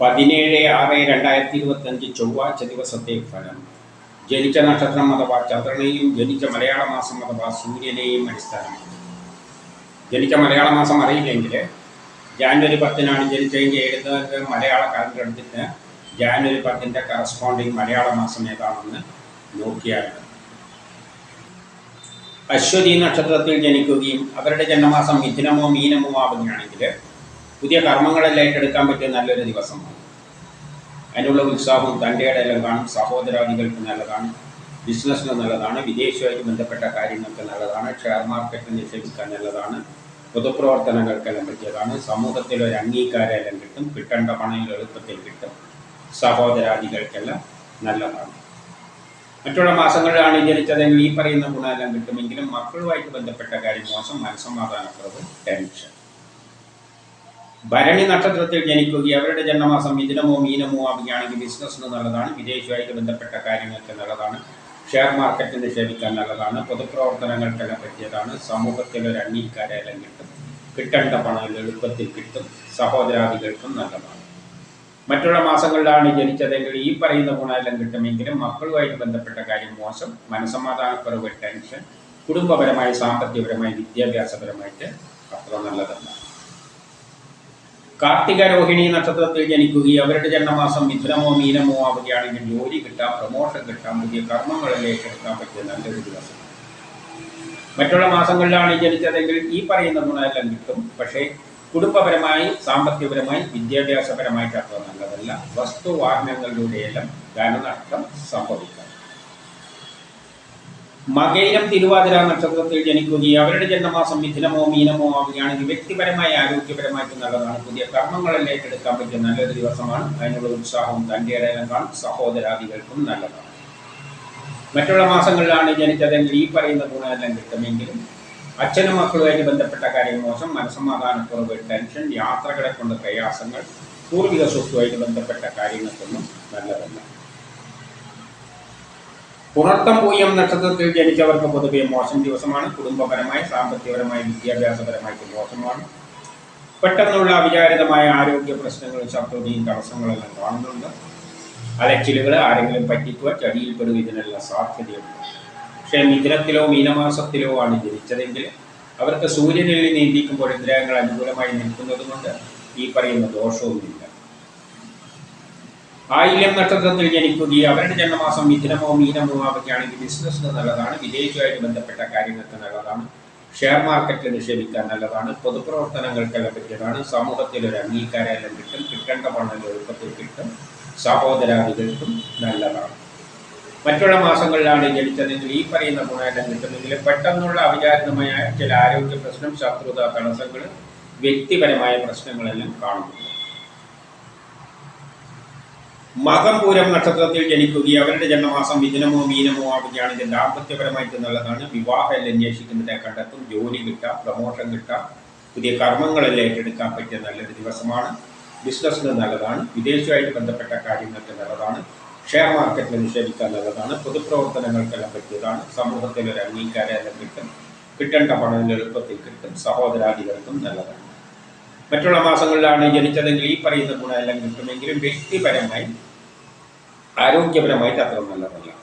പതിനേഴ് ആറ് രണ്ടായിരത്തി ഇരുപത്തഞ്ച് ചൊവ്വാഴ്ച ദിവസത്തെ ഫലം. ജനിച്ച നക്ഷത്രം അഥവാ ചന്ദ്രനെയും ജനിച്ച മലയാള മാസം അഥവാ സൂര്യനെയും അടിസ്ഥാനമാക്കി. ജനിച്ച മലയാള മാസം അറിയില്ലെങ്കിൽ ജാനുവരി പത്തിനാണ് ജനിച്ചതിന്റെ എഴുതുന്നത് മലയാള കാലണ്ടർ എടുത്തിട്ട് ജാനുവരി പത്തിന്റെ കറസ്പോണ്ടിങ് മലയാള മാസം ഏതാണെന്ന് നോക്കിയാൽ അശ്വതി നക്ഷത്രത്തിൽ ജനിക്കുകയും അവരുടെ ജന്മമാസം മിഥുനമോ മീനമോ ആവുകയാണെങ്കിൽ പുതിയ കർമ്മങ്ങളെല്ലാം ഏറ്റെടുക്കാൻ പറ്റിയ നല്ലൊരു ദിവസമാണ്. അതിനുള്ള ഉത്സാഹവും തന്റെ എല്ലാം കാണും. സഹോദരാദികൾക്ക് നല്ലതാണ്. ബിസിനസ്സിന് നല്ലതാണ്. വിദേശവുമായിട്ട് ബന്ധപ്പെട്ട കാര്യങ്ങൾക്ക് നല്ലതാണ്. ഷെയർ മാർക്കറ്റ് നിക്ഷേപിക്കാൻ നല്ലതാണ്. പൊതുപ്രവർത്തനങ്ങൾക്കെല്ലാം പറ്റിയതാണ്. സമൂഹത്തിൽ ഒരു അംഗീകാരമെല്ലാം കിട്ടും. കിട്ടേണ്ട പണം എളുപ്പത്തിൽ കിട്ടും. സഹോദരാദികൾക്കെല്ലാം നല്ലതാണ്. മറ്റുള്ള മാസങ്ങളിലാണ് ജനിച്ചതെങ്കിൽ ഈ പറയുന്ന ഗുണമെല്ലാം കിട്ടുമെങ്കിലും മക്കളുമായിട്ട് ബന്ധപ്പെട്ട കാര്യം മോശം മനസ്സമാധാനക്കുറവ് ടെൻഷൻ. ഭരണി നക്ഷത്രത്തിൽ ജനിക്കുകയും അവരുടെ ജന്മമാസം മിഥുനമോ മീനമോ ആവുകയാണെങ്കിൽ ബിസിനസ്സിന് നല്ലതാണ് വിദേശവുമായിട്ട് ബന്ധപ്പെട്ട കാര്യങ്ങൾക്ക് നല്ലതാണ് ഷെയർ മാർക്കറ്റ് നിക്ഷേപിക്കാൻ നല്ലതാണ് പൊതുപ്രവർത്തനങ്ങൾക്കെല്ലാം പറ്റിയതാണ് സമൂഹത്തിൽ ഒരു അംഗീകാരം കിട്ടും കിട്ടേണ്ട പണം എളുപ്പത്തിൽ കിട്ടും സഹോദരാദികൾക്കും നല്ലതാണ്. മറ്റുള്ള മാസങ്ങളിലാണ് ജനിച്ചതെങ്കിൽ ഈ പറയുന്ന ഗുണമെല്ലാം കിട്ടുമെങ്കിലും മക്കളുമായിട്ട് ബന്ധപ്പെട്ട കാര്യം മോശം മനസമാധാനക്കുറവ് ടെൻഷൻ കുടുംബപരമായി സാമ്പത്തികപരമായി വിദ്യാഭ്യാസപരമായിട്ട് അത്ര നല്ലതല്ല. കാർത്തിക രോഹിണി നക്ഷത്രത്തിൽ ജനിക്കുകയും അവരുടെ ജന്മമാസം മിഥുനമോ മീനമോ ആവുകയാണെങ്കിൽ ജോലി കിട്ടാം പ്രമോഷൻ കിട്ടാം പുതിയ കർമ്മങ്ങളിലേക്ക് എടുക്കാൻ പറ്റിയ നല്ലൊരു ദിവസം. മറ്റുള്ള മാസങ്ങളിലാണ് ജനിച്ചതെങ്കിൽ ഈ പറയുന്ന ഗുണമെല്ലാം കിട്ടും. പക്ഷേ കുടുംബപരമായി സാമ്പത്തികപരമായി വിദ്യാഭ്യാസപരമായിട്ട് അത്ര നല്ലതല്ല. വസ്തു വസ്തുവാഹനങ്ങളിലൂടെയെല്ലാം ധനനഷ്ടം സംഭവിക്കാം. മകയിരം തിരുവാതിര നക്ഷത്രത്തിൽ ജനിക്കുകയും അവരുടെ ജന്മമാസം മിഥുനമോ മീനമോ ആവുകയാണെങ്കിൽ വ്യക്തിപരമായ ആരോഗ്യപരമായിട്ട് നല്ലതാണ്. പുതിയ കർമ്മങ്ങളെല്ലാം ഏറ്റെടുക്കാൻ പറ്റിയ നല്ലൊരു ദിവസമാണ്. അതിനുള്ള ഉത്സാഹവും തന്റെ ഇടയിലും കാണും. സഹോദരാദികൾക്കും നല്ലതാണ്. മറ്റുള്ള മാസങ്ങളിലാണ് ജനിച്ചതെങ്കിൽ ഈ പറയുന്ന ഗുണമെല്ലാം കിട്ടുമെങ്കിലും അച്ഛനും മക്കളുമായിട്ട് ബന്ധപ്പെട്ട കാര്യങ്ങൾ മോശം. മനസ്സമാധാനക്കുറവ് ടെൻഷൻ യാത്രകളെ കൊണ്ട് പ്രയാസങ്ങൾ പൂർവിക സ്വത്തുമായിട്ട് ബന്ധപ്പെട്ട കാര്യങ്ങൾക്കൊന്നും നല്ലതല്ല. പുണർത്തം പൂയം നക്ഷത്രത്തിൽ ജനിച്ചവർക്ക് പൊതുവെ മോശം ദിവസമാണ്. കുടുംബപരമായി സാമ്പത്തികപരമായി വിദ്യാഭ്യാസപരമായിട്ട് മോശമാണ്. പെട്ടെന്നുള്ള അവിചാരിതമായ ആരോഗ്യ പ്രശ്നങ്ങളും ശത്രുതയും തടസ്സങ്ങളെല്ലാം കാണുന്നുണ്ട്. അലച്ചിലുകൾ ആരെങ്കിലും പറ്റിക്കുക ചടിയിൽപ്പെടുക ഇതിനെല്ലാം സാധ്യതയുണ്ട്. പക്ഷേ മിഥുനത്തിലോ മീനമാസത്തിലോ ആണ് ജനിച്ചതെങ്കിൽ അവർക്ക് സൂര്യനിൽ നീന്തിക്കുമ്പോൾ ഗ്രഹങ്ങൾ അനുകൂലമായി നിൽക്കുന്നത് കൊണ്ട് ഈ പറയുന്ന ദോഷവുമില്ല. ആയില്യം നക്ഷത്രത്തിൽ ജനിക്കുകയും അവരുടെ ജന്മമാസം മിഥുനമോ മീനമോ ആവുകയാണെങ്കിൽ ബിസിനസ്സിന് നല്ലതാണ് വിദേശവുമായിട്ട് ബന്ധപ്പെട്ട കാര്യങ്ങൾക്ക് നല്ലതാണ് ഷെയർ മാർക്കറ്റിൽ നിക്ഷേപിക്കാൻ നല്ലതാണ് പൊതുപ്രവർത്തനങ്ങൾക്കെല്ലാം പറ്റിയതാണ് സമൂഹത്തിൽ ഒരു അംഗീകാരമെല്ലാം കിട്ടും കിട്ടേണ്ട പണം എളുപ്പത്തിൽ കിട്ടും സഹോദരാദികൾക്കും നല്ലതാണ്. മറ്റുള്ള മാസങ്ങളിലാണ് ജനിച്ചതെങ്കിൽ ഈ പറയുന്ന ഗുണമെല്ലാം കിട്ടുന്നെങ്കിൽ പെട്ടെന്നുള്ള അവിചാരിതമായ ചില ആരോഗ്യ പ്രശ്നം ശത്രുത തടസ്സങ്ങൾ വ്യക്തിപരമായ പ്രശ്നങ്ങളെല്ലാം കാണുന്നു മകം പൂരം നക്ഷത്രത്തിൽ ജനിക്കുകയും അവരുടെ ജന്മമാസം മിഥുനമോ മീനമോ ആവുകയാണെങ്കിൽ ദാമ്പത്യപരമായിട്ട് നല്ലതാണ്. വിവാഹം അന്വേഷിക്കുന്നതിനെ കണ്ടെത്തും ജോലി കിട്ടാം പ്രമോഷൻ കിട്ടാം പുതിയ കർമ്മങ്ങളെല്ലാം ഏറ്റെടുക്കാൻ പറ്റിയ നല്ലൊരു ദിവസമാണ്. ബിസിനസ്സിന് നല്ലതാണ് വിദേശവുമായിട്ട് ബന്ധപ്പെട്ട കാര്യങ്ങൾക്ക് നല്ലതാണ് ഷെയർ മാർക്കറ്റിൽ നിക്ഷേപിക്കാൻ നല്ലതാണ് പൊതുപ്രവർത്തനങ്ങൾക്കെല്ലാം പറ്റിയതാണ് സമൂഹത്തിൽ ഒരു അംഗീകാരം കിട്ടും കിട്ടേണ്ട പണം എളുപ്പത്തിൽ കിട്ടും സഹോദരാദികൾക്കും നല്ലതാണ്. മറ്റുള്ള മാസങ്ങളിലാണ് ജനിച്ചതെങ്കിൽ ഈ പറയുന്ന ഗുണമെല്ലാം കിട്ടുമെങ്കിലും വ്യക്തിപരമായി ആരോഗ്യപരമായിട്ട് അത്ര നല്ലതല്ല.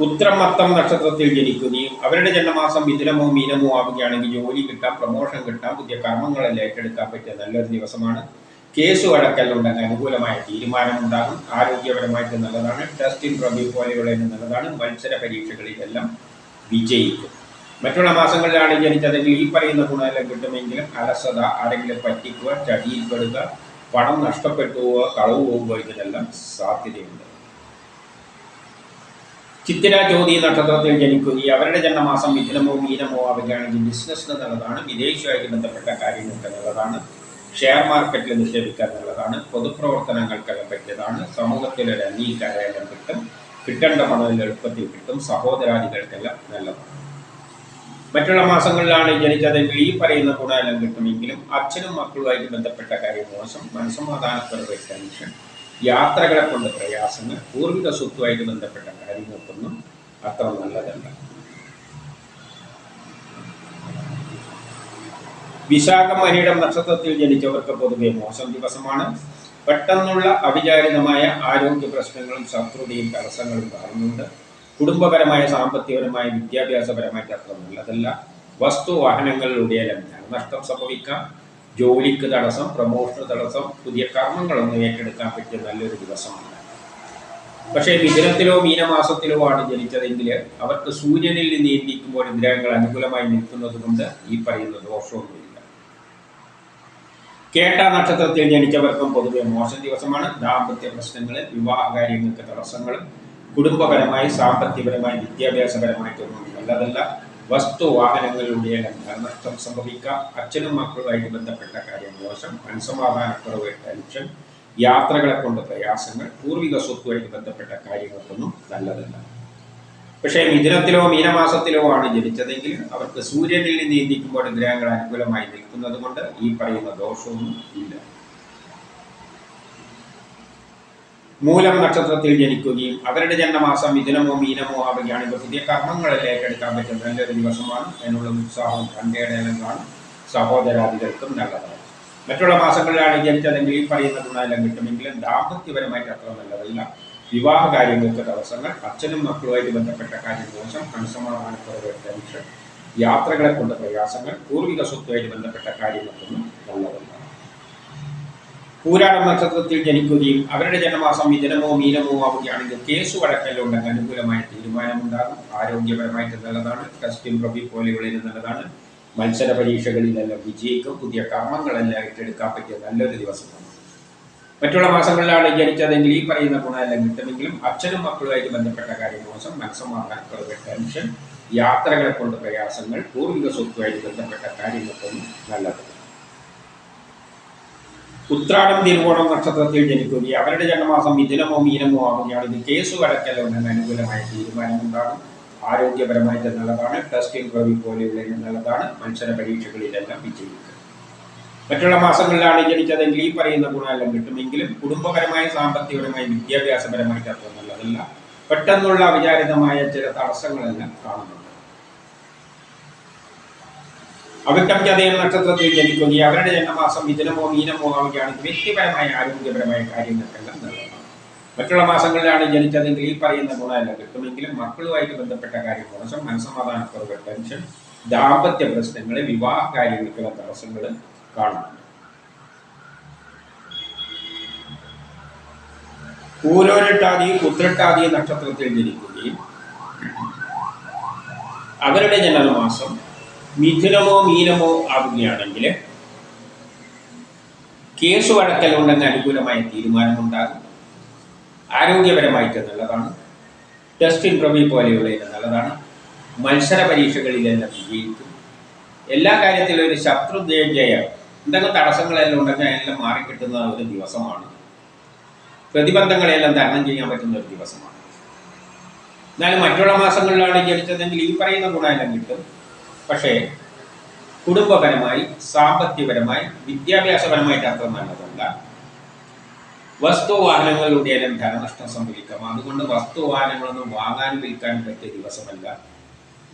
ഉത്തരമത്തം നക്ഷത്രത്തിൽ ജനിക്കുകയും അവരുടെ ജന്മമാസം മിഥുനമോ മീനമോ ആവുകയാണെങ്കിൽ ജോലി കിട്ടാം പ്രമോഷൻ കിട്ടാം പുതിയ കർമ്മങ്ങളെല്ലാം ഏറ്റെടുക്കാൻ പറ്റിയ നല്ലൊരു ദിവസമാണ്. കേസ് വഴക്കലുണ്ടെങ്കിൽ അനുകൂലമായ തീരുമാനമുണ്ടാകും. ആരോഗ്യപരമായിട്ട് നല്ലതാണ്. ടെസ്റ്റ് ഇൻട്രവ്യൂ പോലെയുള്ള നല്ലതാണ്. മത്സര പരീക്ഷകളിലെല്ലാം വിജയിക്കും. മറ്റുള്ള മാസങ്ങളിലാണ് ജനിച്ചതെങ്കിൽ ഈ പറയുന്ന ഗുണമെല്ലാം കിട്ടുമെങ്കിലും അലസത ആരെങ്കിലും പറ്റിക്കുക ചടിയിൽപ്പെടുക പണം നഷ്ടപ്പെട്ടു പോവുക കളവ് പോകുക ഇതിനെല്ലാം സാധ്യതയുണ്ട്. ചിത്തിര ജ്യോതി നക്ഷത്രത്തിൽ ജനിക്കുകയും അവരുടെ ജന്മമാസം മിഥുനമോ മീനമോ ആവുകയാണെങ്കിൽ ബിസിനസ് നല്ലതാണ് വിദേശമായി ബന്ധപ്പെട്ട കാര്യങ്ങൾക്ക് നല്ലതാണ് ഷെയർ മാർക്കറ്റിൽ നിക്ഷേപിക്കാൻ നല്ലതാണ് പൊതുപ്രവർത്തനങ്ങൾക്കെല്ലാം പറ്റിയതാണ് സമൂഹത്തിലൊരു അംഗീകാരം കിട്ടും കിട്ടേണ്ട പണം എളുപ്പത്തിൽ കിട്ടും സഹോദരാദികൾക്കെല്ലാം നല്ലതാണ്. മറ്റുള്ള മാസങ്ങളിലാണ് ജനിച്ചതെങ്കിൽ ഈ പറയുന്ന ഗുണമെല്ലാം കിട്ടുമെങ്കിലും അച്ഛനും മക്കളുമായിട്ട് ബന്ധപ്പെട്ട കാര്യം മോശം. മനസ്സമാധാനക്കുറവ് ടെൻഷൻ. യാത്രകളെ കൊണ്ട് പ്രയാസങ്ങൾ. പൂർവിക സ്വത്തുമായിട്ട് ബന്ധപ്പെട്ട കാര്യങ്ങൾക്കൊന്നും അത്ര നല്ലതല്ല. വിശാഖ അനിടം നക്ഷത്രത്തിൽ ജനിച്ചവർക്ക് പൊതുവെ മോശം ദിവസമാണ്. പെട്ടെന്നുള്ള അവിചാരിതമായ ആരോഗ്യ പ്രശ്നങ്ങളും ശത്രുതയും തടസ്സങ്ങളും കാണുന്നുണ്ട് കുടുംബപരമായ സാമ്പത്തികപരമായ വിദ്യാഭ്യാസപരമായിട്ട് അത്ര നല്ലതല്ല. വസ്തു വാഹനങ്ങളിലൂടെ ലഭ്യമാണ് നഷ്ടം സംഭവിക്കാം. ജോലിക്ക് തടസ്സം പ്രമോഷന് തടസ്സം പുതിയ കർമ്മങ്ങളൊന്നും ഏറ്റെടുക്കാൻ പറ്റിയ നല്ലൊരു ദിവസമാണ്. പക്ഷേ മിഥുനത്തിലോ മീനമാസത്തിലോ ആണ് ജനിച്ചതെങ്കിൽ അവർക്ക് സൂര്യനിൽ നിന്ന് ഇന്ത്യക്കുമ്പോൾ ഗ്രഹങ്ങൾ അനുകൂലമായി നിൽക്കുന്നത് കൊണ്ട് ഈ പറയുന്ന ദോഷമൊന്നുമില്ല. കേട്ട നക്ഷത്രത്തിൽ ജനിച്ചവർക്കും പൊതുവെ മോശം ദിവസമാണ്. ദാമ്പത്യ പ്രശ്നങ്ങൾ വിവാഹ കാര്യങ്ങൾക്ക് തടസ്സങ്ങളും കുടുംബപരമായി സാമ്പത്തികപരമായി വിദ്യാഭ്യാസപരമായിട്ടൊന്നും അല്ലാതല്ല വസ്തു വാഹനങ്ങളിലൂടെ ധനനഷ്ടം സംഭവിക്കാം അച്ഛനും മക്കളുമായിട്ട് ബന്ധപ്പെട്ട കാര്യം മോശം. മനസമാധാനക്കുറവ് ടെൻഷൻ യാത്രകളെ കൊണ്ട് പ്രയാസങ്ങൾ പൂർവിക സ്വത്തുമായിട്ട് ബന്ധപ്പെട്ട കാര്യങ്ങൾക്കൊന്നും നല്ലതല്ല. പക്ഷേ മിഥുനത്തിലോ മീനമാസത്തിലോ ആണ് ജനിച്ചതെങ്കിൽ അവർക്ക് സൂര്യനിൽ നിന്ന് നീന്തിക്കുമ്പോൾ ഗ്രഹങ്ങൾ അനുകൂലമായി നിൽക്കുന്നത് കൊണ്ട് ഈ പറയുന്ന ദോഷമൊന്നും ഇല്ല. മൂലം നക്ഷത്രത്തിൽ ജനിക്കുകയും അവരുടെ ജന്മമാസം മിഥുനമോ മീനമോ ആവുകയാണെങ്കിൽ പുതിയ കർമ്മങ്ങളെല്ലാം ഏറ്റെടുക്കാൻ പറ്റുന്ന നല്ലൊരു ദിവസമാണ് അതിനുള്ള ഉത്സാഹവും കണ്ടേടലും കാണും സഹോദരാദികൾക്കും നല്ലതാണ്. മറ്റുള്ള മാസങ്ങളിലാണ് ജനിച്ചതെങ്കിൽ ഈ പറയുന്ന ഗുണമെല്ലാം കിട്ടുമെങ്കിലും ദാമ്പത്യപരമായിട്ട് അത്ര നല്ലതല്ല. വിവാഹ കാര്യങ്ങൾക്ക് തടസ്സങ്ങൾ അച്ഛനും മക്കളുമായിട്ട് ബന്ധപ്പെട്ട കാര്യം ദോഷം അണുസമാധാനക്കുറവ് ടെൻഷൻ യാത്രകളെ കൊണ്ട് പ്രയാസങ്ങൾ പൂർവിക സ്വത്തുമായിട്ട് ബന്ധപ്പെട്ട കാര്യങ്ങൾക്കൊന്നും നല്ലതല്ല. പൂരാടം നക്ഷത്രത്തിൽ ജനിക്കുകയും അവരുടെ ജന്മമാസം വിജനമോ മീനമോ ആവുകയാണെങ്കിൽ കേസ് വഴക്കല്ലുണ്ടെങ്കിൽ അനുകൂലമായ തീരുമാനമുണ്ടാകും. ആരോഗ്യപരമായിട്ട് നല്ലതാണ്. ടെസ്റ്റും പ്രഭി പോലെയുള്ള നല്ലതാണ്. മത്സര പരീക്ഷകളിലെല്ലാം വിജയിക്കും. പുതിയ കർമ്മങ്ങളെല്ലാം ഏറ്റെടുക്കാൻ പറ്റിയ നല്ലൊരു ദിവസമാണ്. മറ്റുള്ള മാസങ്ങളിലാണ് ജനിച്ചതെങ്കിൽ ഈ പറയുന്ന ഗുണമെല്ലാം കിട്ടുമെങ്കിലും അച്ഛനും മക്കളുമായിട്ട് ബന്ധപ്പെട്ട കാര്യം മോശം. മനസ്സമാധാനക്കുറവ് ടെൻഷൻ യാത്രകളെ കൊണ്ട് പ്രയാസങ്ങൾ പൂർവിക സ്വത്തുമായിട്ട് ബന്ധപ്പെട്ട കാര്യങ്ങൾക്കൊന്നും നല്ലത് ഉത്രാടം തിരുവോണം നക്ഷത്രത്തിൽ ജനിക്കുകയും അവരുടെ ജന്മമാസം മിഥുനമോ മീനമോ ആവുകയാണെങ്കിൽ കേസ് വഴക്കല്ലോ എന്ന അനുകൂലമായ തീരുമാനമുണ്ടാകും. ആരോഗ്യപരമായിട്ട് നല്ലതാണ്. ടെസ്റ്റ് പ്രവി പോലെയുള്ള നല്ലതാണ്. മത്സര പരീക്ഷകളിലെല്ലാം വിജയിക്കുക മറ്റുള്ള മാസങ്ങളിലാണ് ജനിച്ചതെങ്കിൽ ഈ പറയുന്ന ഗുണമെല്ലാം കിട്ടുമെങ്കിലും കുടുംബപരമായ സാമ്പത്തികപരമായ വിദ്യാഭ്യാസപരമായിട്ട് അത്ര നല്ലതല്ല. പെട്ടെന്നുള്ള വിചാരിതമായ ചില തടസ്സങ്ങളെല്ലാം കാണുന്നുണ്ട്. ചതയം നക്ഷത്രത്തിൽ ജനിക്കുകയും അവരുടെ ജന്മമാസം മിഥുനമോ മീനമോ ആവുകയാണെങ്കിൽ വ്യക്തിപരമായ ആരോഗ്യപരമായ കാര്യങ്ങൾക്കെല്ലാം നല്ലതാണ് മറ്റുള്ള മാസങ്ങളിലാണ് ജനിച്ചതെങ്കിൽ ഈ പറയുന്ന ഗുണമെല്ലാം. കിട്ടുമെങ്കിലും മക്കളുമായിട്ട് ബന്ധപ്പെട്ട കാര്യം മോശം. മനസ്സമാധാനക്കുറവ് ടെൻഷൻ ദാമ്പത്യ പ്രശ്നങ്ങൾ വിവാഹ കാര്യങ്ങൾക്കുള്ള തടസ്സങ്ങൾ കാണുന്നുണ്ട്. പൂരോരട്ടാതി ഉത്രട്ടാതി നക്ഷത്രത്തിൽ ജനിക്കുകയും അവരുടെ ജനനമാസം മിഥുനമോ മീനമോ ആവുകയാണെങ്കിൽ കേസ് വഴക്കലുണ്ടെന്ന് അനുകൂലമായ തീരുമാനമുണ്ടാകും. ആരോഗ്യപരമായിട്ട് നല്ലതാണ് ടെസ്റ്റ് ഇൻട്രവ്യൂ പോലെയുള്ള നല്ലതാണ് മത്സര പരീക്ഷകളിലെല്ലാം വിജയിക്കും. എല്ലാ കാര്യത്തിലും ഒരു ശത്രു ജയം എന്തെങ്കിലും തടസ്സങ്ങളെല്ലാം ഉണ്ടെങ്കിൽ അതിനെല്ലാം മാറിക്കിട്ടുന്ന ഒരു ദിവസമാണ്. പ്രതിബന്ധങ്ങളെല്ലാം തരണം ചെയ്യാൻ പറ്റുന്ന ഒരു ദിവസമാണ്. എന്നാലും മറ്റുള്ള മാസങ്ങളിലാണ് ജനിച്ചതെങ്കിൽ ഈ പറയുന്ന ഗുണമെല്ലാം കിട്ടും. പക്ഷേ കുടുംബപരമായി സാമ്പത്തികപരമായി വിദ്യാഭ്യാസപരമായിട്ട് അത്ര നല്ലതല്ല വസ്തു വാഹനങ്ങളിലൂടെയെല്ലാം ധനനഷ്ടം സംഭവിക്കാം. അതുകൊണ്ട് വസ്തു വാഹനങ്ങളൊന്നും വാങ്ങാനും വിൽക്കാനും പറ്റിയ ദിവസമല്ല.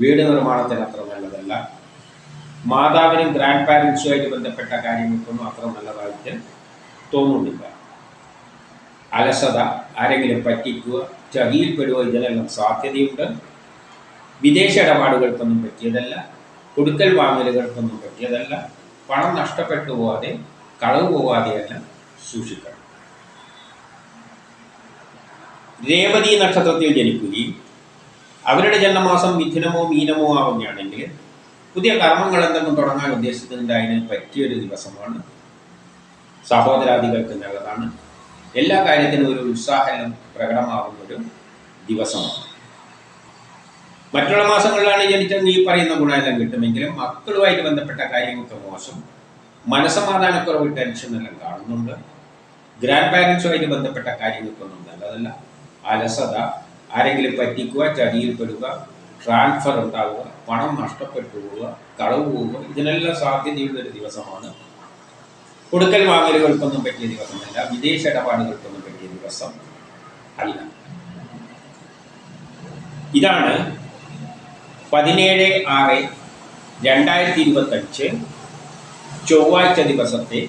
വീട് നിർമ്മാണത്തിന് അത്ര നല്ലതല്ല. മാതാവിനും ഗ്രാൻഡ് പാരൻസുമായിട്ട് ബന്ധപ്പെട്ട കാര്യങ്ങൾക്കൊന്നും അത്ര നല്ലതായിട്ട് തോന്നുന്നില്ല. അലസത ആരെങ്കിലും പറ്റിക്കുക ചകിയിൽപ്പെടുക ഇതിനെല്ലാം സാധ്യതയുണ്ട്. വിദേശ ഇടപാടുകൾക്കൊന്നും പറ്റിയതല്ല. കൊടുക്കൽ വാങ്ങലുകൾക്കൊന്നും പറ്റിയതല്ല പണം നഷ്ടപ്പെട്ടു പോവാതെ കളവ് പോവാതെയെല്ലാം സൂക്ഷിക്കണം. രേവതി നക്ഷത്രത്തിൽ ജനിക്കുകയും അവരുടെ ജന്മമാസം മിഥുനമോ മീനമോ ആവുകയാണെങ്കിൽ പുതിയ കർമ്മങ്ങൾ എന്തെങ്കിലും തുടങ്ങാൻ ഉദ്ദേശിക്കുന്നുണ്ട് അതിന് പറ്റിയൊരു ദിവസമാണ്. സഹോദരാദികൾക്ക് നല്ലതാണ്. എല്ലാ കാര്യത്തിനും ഒരു ഉത്സാഹം പ്രകടമാകുന്ന ഒരു ദിവസമാണ്. മറ്റുള്ള മാസങ്ങളിലാണ് ജനിച്ചെങ്കിൽ ഈ പറയുന്ന ഗുണമെല്ലാം കിട്ടുമെങ്കിലും മക്കളുമായിട്ട് ബന്ധപ്പെട്ട കാര്യങ്ങൾക്ക് മോശം. മനസമാധാനക്കുറവ് ടെൻഷനെല്ലാം കാണുന്നുണ്ട്. ഗ്രാൻഡ് പാരൻസുമായിട്ട് ബന്ധപ്പെട്ട കാര്യങ്ങൾക്കൊന്നും നല്ലതല്ല. അലസത ആരെങ്കിലും പറ്റിക്കുക ചതിയിൽപ്പെടുക ട്രാൻസ്ഫർ ഉണ്ടാവുക പണം നഷ്ടപ്പെട്ടു പോവുക കളവ് പോവുക ഇതിനെല്ലാം സാധ്യതയുള്ള ഒരു ദിവസമാണ്. കൊടുക്കൽ വാങ്ങലുകൾക്കൊന്നും പറ്റിയ ദിവസമല്ല. വിദേശ ഇടപാടുകൾക്കൊന്നും പറ്റിയ ദിവസം അല്ല. ഇതാണ് പതിനേഴ് ആറ് രണ്ടായിരത്തി ഇരുപത്തഞ്ച് ചൊവ്വാഴ്ച ദിവസത്തെ